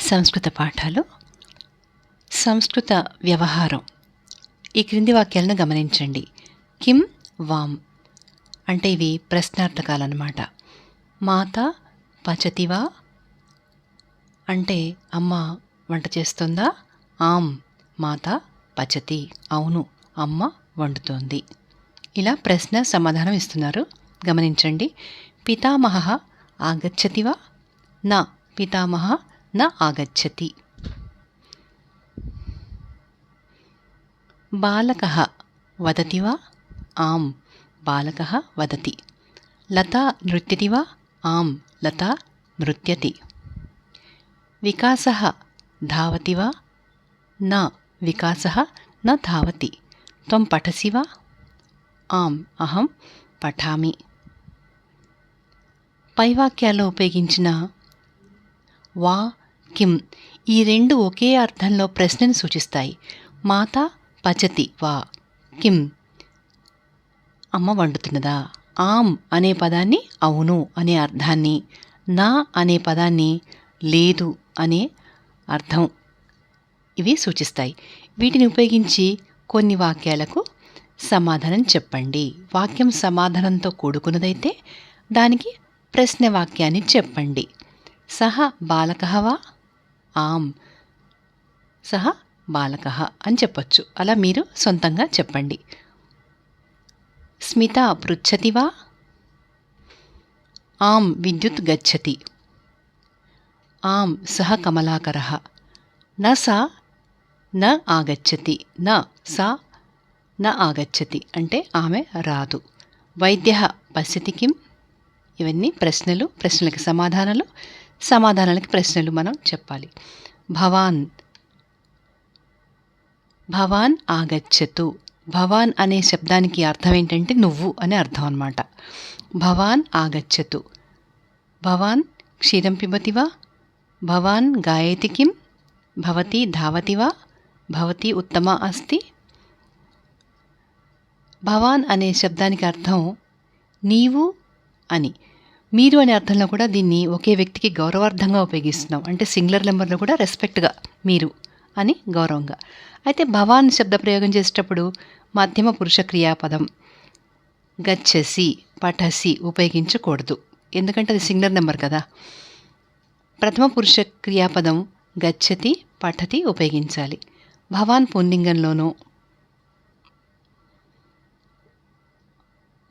సంస్కృత పాఠాలు సంస్కృత వ్యవహారం. ఈ క్రింది వాక్యాలను గమనించండి. కిం వామ్ అంటే ఇవి ప్రశ్నార్థకాలన్నమాట. మాత పచతివా అంటే అమ్మ వంట చేస్తుందా? ఆమ్ మాత పచతి. అవును అమ్మ వండుతోంది. ఇలా ప్రశ్న సమాధానం ఇస్తున్నారు. గమనించండి. పితామహ ఆగచ్చతివా నా పితామహ న ఆగచ్చతి. బాలక వదతి వా? ఆం. బాలక వదతి. లతా నృత్యతి వా? ఆం. లతా నృత్యతి. వికాస ధావతి వా? न వికాసः న ధావతి. త్వం పఠసి వా? ఆం. అహం. పఠామి. పైవాక్యాల్లో ఉపయోగించిన వా కిమ్ ఈ రెండు ఒకే అర్థంలో ప్రశ్నను సూచిస్తాయి. మాత పచతి వా. కిమ్ అమ్మ వండుతున్నదా? ఆమ్ అనే పదాన్ని అవును అనే అర్థాన్ని నా అనే పదాన్ని లేదు అనే అర్థం ఇవి సూచిస్తాయి. వీటిని ఉపయోగించి కొన్ని వాక్యాలకు సమాధానం చెప్పండి. వాక్యం సమాధానంతో కూడుకున్నదైతే దానికి ప్రశ్న వాక్యాన్ని చెప్పండి. సహ బాలక ఆమ్. ఆం సహ బాలక అని చెప్పొచ్చు. అలా మీరు సొంతంగా చెప్పండి. స్మిత పృచ్చతి వా? ఆం విద్యుత్ గచ్చతి. ఆం సహ కమలాకర. న సా న ఆగచ్చతి. న సా న ఆగచ్చతి. అంటే ఆమె రాదు. వైద్య పశ్యతి కిం? ఇవన్నీ ప్రశ్నలు ప్రశ్నలకు సమాధానాలు. సమాధానాలకి ప్రశ్నలు మనం చెప్పాలి. భవాన్. భవాన్ ఆగచ్చతు. భవాన్ అనే శబ్దానికి అర్థం ఏంటంటే నువ్వు అనే అర్థం అన్నమాట. భవాన్ ఆగచ్చతు. భవాన్ క్షీరం పిబతి వా? భవాన్ గాయతి కిం? భవతి ధావతి వా? భవతి ఉత్తమ అస్తి? భవాన్ అనే శబ్దానికి అర్థం నీవు అని. మీరు అనే అర్థంలో కూడా దీన్ని ఒకే వ్యక్తికి గౌరవార్థంగా ఉపయోగిస్తున్నాం. అంటే సింగులర్ నెంబర్లో కూడా రెస్పెక్ట్గా మీరు అని గౌరవంగా. అయితే భవాన్ శబ్ద ప్రయోగం చేసేటప్పుడు మధ్యమ పురుష క్రియాపదం గచ్చసి పఠసి ఉపయోగించకూడదు. ఎందుకంటే అది సింగులర్ నెంబర్ కదా. ప్రథమ పురుష క్రియాపదం గచ్చతి పఠతి ఉపయోగించాలి. భవాన్ పుల్లింగంలోనూ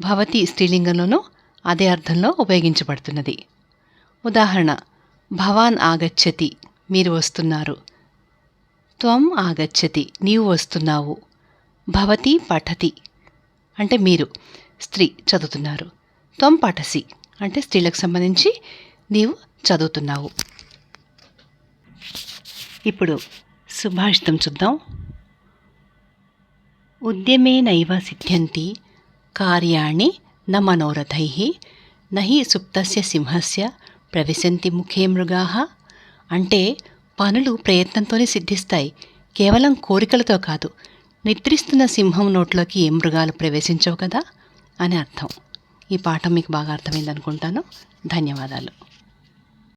భవతి స్త్రీలింగంలోనూ అదే అర్థంలో ఉపయోగించబడుతున్నది. ఉదాహరణ భవాన్ ఆగచ్చతి మీరు వస్తున్నారు. త్వం ఆగచ్చతి నీవు వస్తున్నావు. భవతి పఠతి అంటే మీరు స్త్రీ చదువుతున్నారు. త్వం పఠసి అంటే స్త్రీలకు సంబంధించి నీవు చదువుతున్నావు. ఇప్పుడు సుభాషితం చూద్దాం. ఉద్యమేనైవ సిద్ధ్యంతి కార్యాణి న మనోరథై నహి సుప్తస్య సింహస్య ప్రవిశంతి ముఖే మృగా అంటే పనులు ప్రయత్నంతోనే సిద్ధిస్తాయి కేవలం కోరికలతో కాదు నిద్రిస్తున్న సింహం నోట్లోకి ఏ మృగాలు ప్రవేశించవు కదా? అని అర్థం. ఈ పాఠం మీకు బాగా అర్థమైందనుకుంటాను. ధన్యవాదాలు.